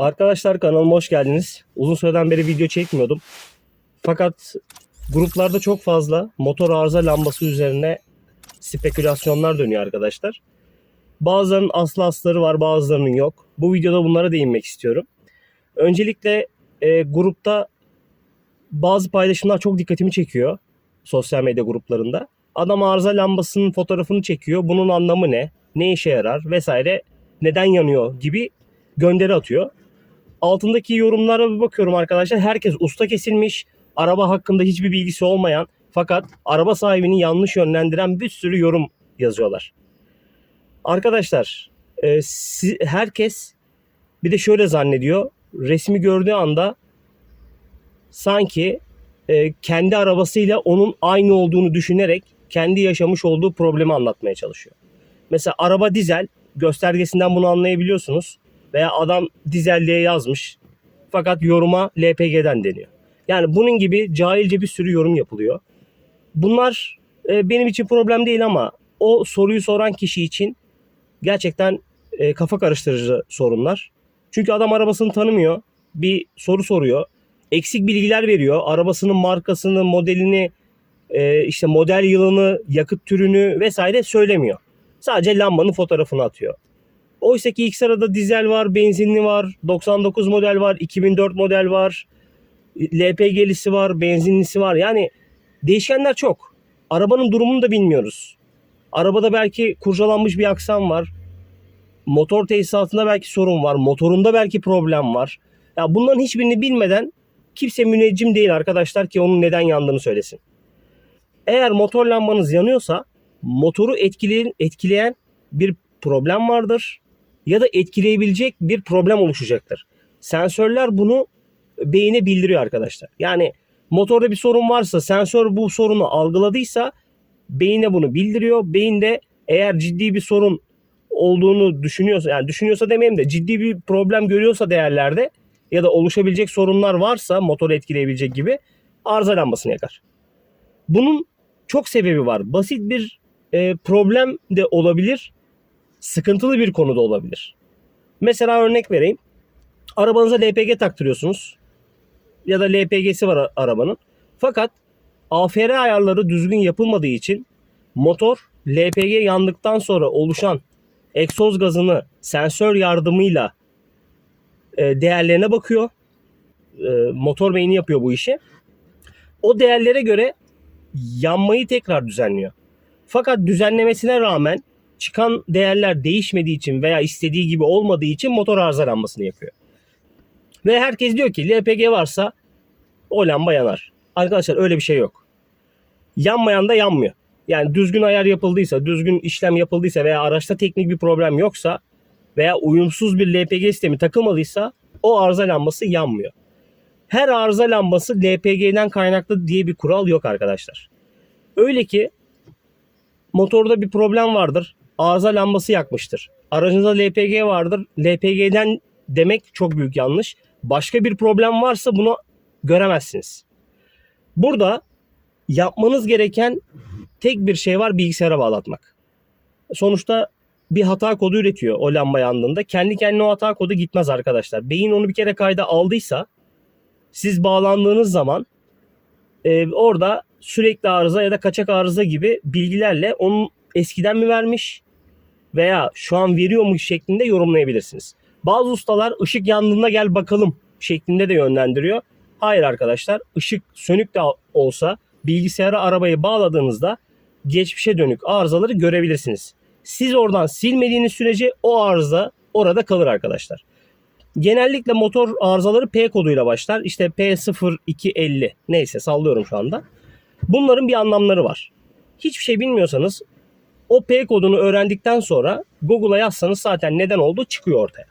Arkadaşlar kanalıma hoş geldiniz. Uzun süreden beri video çekmiyordum. Fakat gruplarda çok fazla motor arıza lambası üzerine spekülasyonlar dönüyor arkadaşlar. Bazılarının aslı asları var bazılarının yok. Bu videoda bunlara değinmek istiyorum. Öncelikle e, grupta bazı paylaşımlar çok dikkatimi çekiyor. Sosyal medya gruplarında. Adam arıza lambasının fotoğrafını çekiyor. Bunun anlamı ne? Ne işe yarar? Vesaire. Neden yanıyor gibi gönderi atıyor. Altındaki yorumlara bir bakıyorum arkadaşlar. Herkes usta kesilmiş. Araba hakkında hiçbir bilgisi olmayan fakat araba sahibini yanlış yönlendiren bir sürü yorum yazıyorlar. Arkadaşlar e, si- herkes bir de şöyle zannediyor. Resmi gördüğü anda sanki e, kendi arabasıyla onun aynı olduğunu düşünerek kendi yaşamış olduğu problemi anlatmaya çalışıyor. Mesela araba dizel göstergesinden bunu anlayabiliyorsunuz. Veya adam dizel diye yazmış fakat yoruma LPG'den deniyor. Yani bunun gibi cahilce bir sürü yorum yapılıyor. Bunlar e, benim için problem değil ama o soruyu soran kişi için gerçekten e, kafa karıştırıcı sorunlar. Çünkü adam arabasını tanımıyor. Bir soru soruyor. Eksik bilgiler veriyor. Arabasının markasını, modelini, e, işte model yılını, yakıt türünü vesaire söylemiyor. Sadece lambanın fotoğrafını atıyor. Oysa ki ilk sırada dizel var, benzinli var, 99 model var, 2004 model var, LPG'lisi var, benzinlisi var. Yani değişkenler çok. Arabanın durumunu da bilmiyoruz. Arabada belki kurcalanmış bir aksam var. Motor tesisatında belki sorun var. Motorunda belki problem var. Ya bunların hiçbirini bilmeden kimse müneccim değil arkadaşlar ki onun neden yandığını söylesin. Eğer motor lambanız yanıyorsa motoru etkileyen, etkileyen bir problem vardır ya da etkileyebilecek bir problem oluşacaktır. Sensörler bunu beyine bildiriyor arkadaşlar. Yani motorda bir sorun varsa sensör bu sorunu algıladıysa beyine bunu bildiriyor. Beyin de eğer ciddi bir sorun olduğunu düşünüyorsa yani düşünüyorsa demeyeyim de ciddi bir problem görüyorsa değerlerde ya da oluşabilecek sorunlar varsa motoru etkileyebilecek gibi arıza lambasını yakar. Bunun çok sebebi var. Basit bir e, problem de olabilir. Sıkıntılı bir konu da olabilir. Mesela örnek vereyim. Arabanıza LPG taktırıyorsunuz. Ya da LPG'si var arabanın. Fakat AFR ayarları düzgün yapılmadığı için motor LPG yandıktan sonra oluşan egzoz gazını sensör yardımıyla e, değerlerine bakıyor. E, motor beyni yapıyor bu işi. O değerlere göre yanmayı tekrar düzenliyor. Fakat düzenlemesine rağmen çıkan değerler değişmediği için veya istediği gibi olmadığı için motor arızalanmasını yapıyor. Ve herkes diyor ki LPG varsa o lamba yanar. Arkadaşlar öyle bir şey yok. Yanmayan da yanmıyor. Yani düzgün ayar yapıldıysa, düzgün işlem yapıldıysa veya araçta teknik bir problem yoksa veya uyumsuz bir LPG sistemi takılmadıysa o arıza lambası yanmıyor. Her arıza lambası LPG'den kaynaklı diye bir kural yok arkadaşlar. Öyle ki motorda bir problem vardır. Arıza lambası yakmıştır. Aracınızda LPG vardır. LPG'den demek çok büyük yanlış. Başka bir problem varsa bunu göremezsiniz. Burada yapmanız gereken tek bir şey var bilgisayara bağlatmak. Sonuçta bir hata kodu üretiyor o lamba yandığında. Kendi kendine o hata kodu gitmez arkadaşlar. Beyin onu bir kere kayda aldıysa siz bağlandığınız zaman e, orada sürekli arıza ya da kaçak arıza gibi bilgilerle onun eskiden mi vermiş veya şu an veriyormuş şeklinde yorumlayabilirsiniz. Bazı ustalar ışık yandığında gel bakalım şeklinde de yönlendiriyor. Hayır arkadaşlar ışık sönük de olsa bilgisayara arabayı bağladığınızda geçmişe dönük arızaları görebilirsiniz. Siz oradan silmediğiniz sürece o arıza orada kalır arkadaşlar. Genellikle motor arızaları P koduyla başlar. İşte P0250 neyse sallıyorum şu anda. Bunların bir anlamları var. Hiçbir şey bilmiyorsanız o P kodunu öğrendikten sonra Google'a yazsanız zaten neden olduğu çıkıyor ortaya.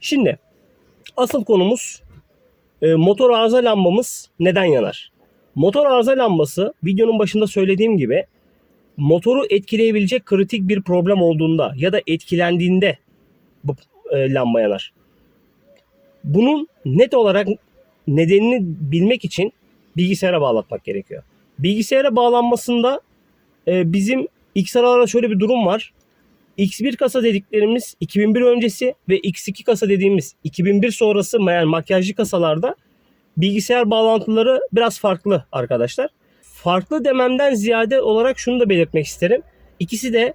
Şimdi asıl konumuz e, motor arıza lambamız neden yanar? Motor arıza lambası videonun başında söylediğim gibi motoru etkileyebilecek kritik bir problem olduğunda ya da etkilendiğinde bu e, lamba yanar. Bunun net olarak nedenini bilmek için bilgisayara bağlatmak gerekiyor. Bilgisayara bağlanmasında e, bizim XR'larda şöyle bir durum var. X1 kasa dediklerimiz 2001 öncesi ve X2 kasa dediğimiz 2001 sonrası yani makyajlı kasalarda bilgisayar bağlantıları biraz farklı arkadaşlar. Farklı dememden ziyade olarak şunu da belirtmek isterim. İkisi de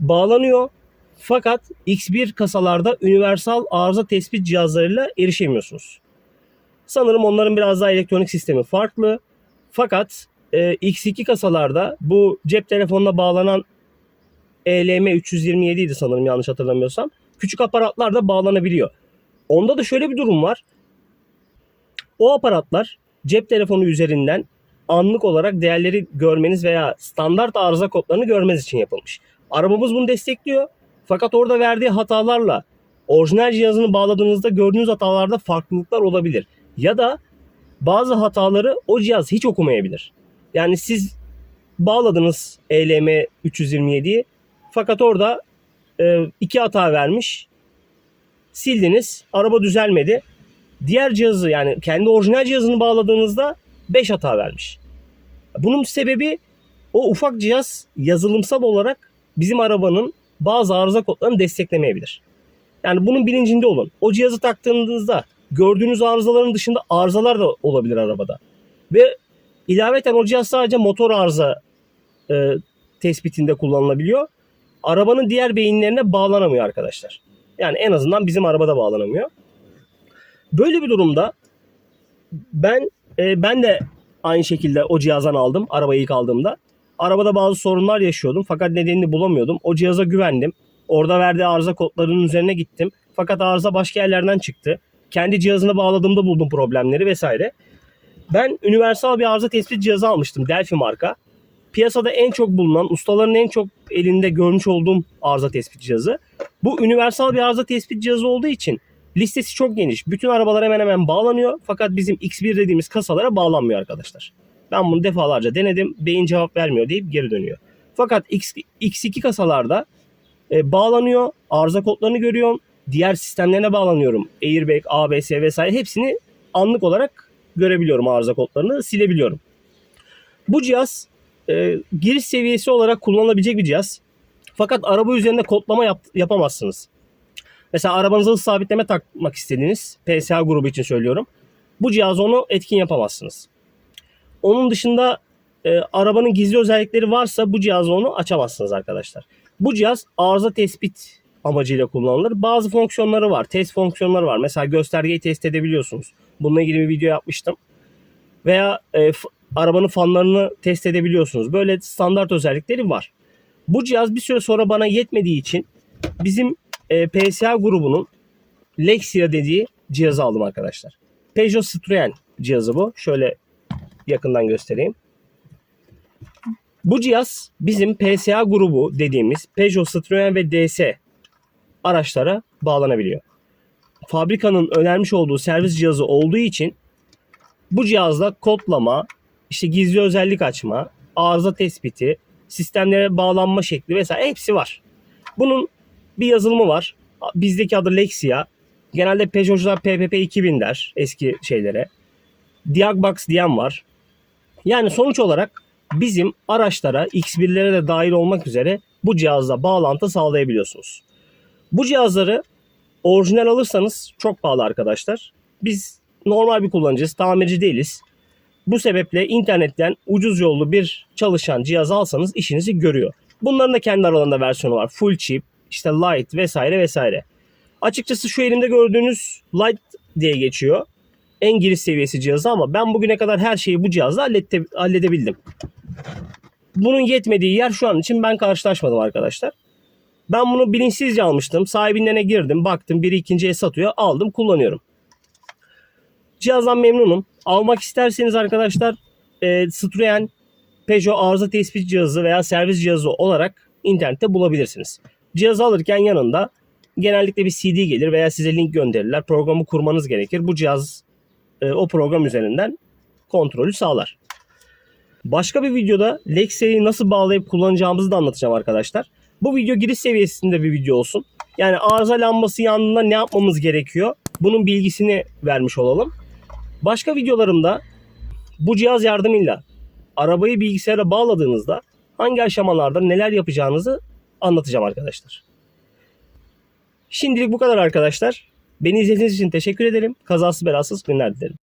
bağlanıyor fakat X1 kasalarda universal arıza tespit cihazlarıyla erişemiyorsunuz. Sanırım onların biraz daha elektronik sistemi farklı. Fakat e, X2 kasalarda bu cep telefonuna bağlanan ELM 327 idi sanırım yanlış hatırlamıyorsam. Küçük aparatlar da bağlanabiliyor. Onda da şöyle bir durum var. O aparatlar cep telefonu üzerinden anlık olarak değerleri görmeniz veya standart arıza kodlarını görmeniz için yapılmış. Arabamız bunu destekliyor. Fakat orada verdiği hatalarla orijinal cihazını bağladığınızda gördüğünüz hatalarda farklılıklar olabilir. Ya da bazı hataları o cihaz hiç okumayabilir. Yani siz bağladınız ELM 327'yi fakat orada e, iki hata vermiş. Sildiniz. Araba düzelmedi. Diğer cihazı yani kendi orijinal cihazını bağladığınızda 5 hata vermiş. Bunun sebebi o ufak cihaz yazılımsal olarak bizim arabanın bazı arıza kodlarını desteklemeyebilir. Yani bunun bilincinde olun. O cihazı taktığınızda gördüğünüz arızaların dışında arızalar da olabilir arabada. Ve ilaveten o cihaz sadece motor arıza e, tespitinde kullanılabiliyor. Arabanın diğer beyinlerine bağlanamıyor arkadaşlar. Yani en azından bizim arabada bağlanamıyor. Böyle bir durumda ben e, ben de aynı şekilde o cihazdan aldım arabayı ilk aldığımda. Arabada bazı sorunlar yaşıyordum fakat nedenini bulamıyordum. O cihaza güvendim. Orada verdiği arıza kodlarının üzerine gittim. Fakat arıza başka yerlerden çıktı. Kendi cihazına bağladığımda buldum problemleri vesaire. Ben universal bir arıza tespit cihazı almıştım. Delphi marka. Piyasada en çok bulunan, ustaların en çok elinde görmüş olduğum arıza tespit cihazı. Bu universal bir arıza tespit cihazı olduğu için listesi çok geniş. Bütün arabalar hemen hemen bağlanıyor. Fakat bizim X1 dediğimiz kasalara bağlanmıyor arkadaşlar. Ben bunu defalarca denedim. Beyin cevap vermiyor deyip geri dönüyor. Fakat X, X2 kasalarda e, bağlanıyor. Arıza kodlarını görüyorum. Diğer sistemlerine bağlanıyorum. Airbag, ABS vesaire hepsini anlık olarak görebiliyorum arıza kodlarını. Silebiliyorum. Bu cihaz e, giriş seviyesi olarak kullanılabilecek bir cihaz. Fakat araba üzerinde kodlama yap, yapamazsınız. Mesela arabanıza hız sabitleme takmak istediğiniz PSA grubu için söylüyorum. Bu cihaz onu etkin yapamazsınız. Onun dışında e, arabanın gizli özellikleri varsa bu cihazı onu açamazsınız arkadaşlar. Bu cihaz arıza tespit amacıyla kullanılır. Bazı fonksiyonları var. Test fonksiyonları var. Mesela göstergeyi test edebiliyorsunuz. Bununla ilgili bir video yapmıştım. Veya e, arabanın fanlarını test edebiliyorsunuz. Böyle standart özellikleri var. Bu cihaz bir süre sonra bana yetmediği için bizim e, PSA grubunun Lexia dediği cihazı aldım arkadaşlar. Peugeot Citroen cihazı bu. Şöyle yakından göstereyim. Bu cihaz bizim PSA grubu dediğimiz Peugeot, Citroen ve DS araçlara bağlanabiliyor. Fabrikanın önermiş olduğu servis cihazı olduğu için bu cihazda kodlama, işte gizli özellik açma, arıza tespiti, sistemlere bağlanma şekli vesaire hepsi var. Bunun bir yazılımı var. Bizdeki adı Lexia. Genelde Peugeot'cular PPP 2000 der eski şeylere. Diagbox diyen var. Yani sonuç olarak bizim araçlara X1'lere de dahil olmak üzere bu cihazla bağlantı sağlayabiliyorsunuz. Bu cihazları orijinal alırsanız çok pahalı arkadaşlar. Biz normal bir kullanıcıyız, tamirci değiliz. Bu sebeple internetten ucuz yollu bir çalışan cihaz alsanız işinizi görüyor. Bunların da kendi aralarında versiyonu var. Full chip, işte light vesaire vesaire. Açıkçası şu elimde gördüğünüz light diye geçiyor. En giriş seviyesi cihazı ama ben bugüne kadar her şeyi bu cihazla hallette, halledebildim. Bunun yetmediği yer şu an için ben karşılaşmadım arkadaşlar. Ben bunu bilinçsizce almıştım. Sahibinden girdim, baktım biri ikinciye satıyor, aldım, kullanıyorum. Cihazdan memnunum. Almak isterseniz arkadaşlar e, Citroen Peugeot arıza tespit cihazı veya servis cihazı olarak internette bulabilirsiniz. Cihazı alırken yanında genellikle bir CD gelir veya size link gönderirler. Programı kurmanız gerekir. Bu cihaz e, o program üzerinden kontrolü sağlar. Başka bir videoda Lexia'yı nasıl bağlayıp kullanacağımızı da anlatacağım arkadaşlar. Bu video giriş seviyesinde bir video olsun. Yani arıza lambası yandığında ne yapmamız gerekiyor? Bunun bilgisini vermiş olalım. Başka videolarımda bu cihaz yardımıyla arabayı bilgisayara bağladığınızda hangi aşamalarda neler yapacağınızı anlatacağım arkadaşlar. Şimdilik bu kadar arkadaşlar. Beni izlediğiniz için teşekkür ederim. Kazasız belasız günler dilerim.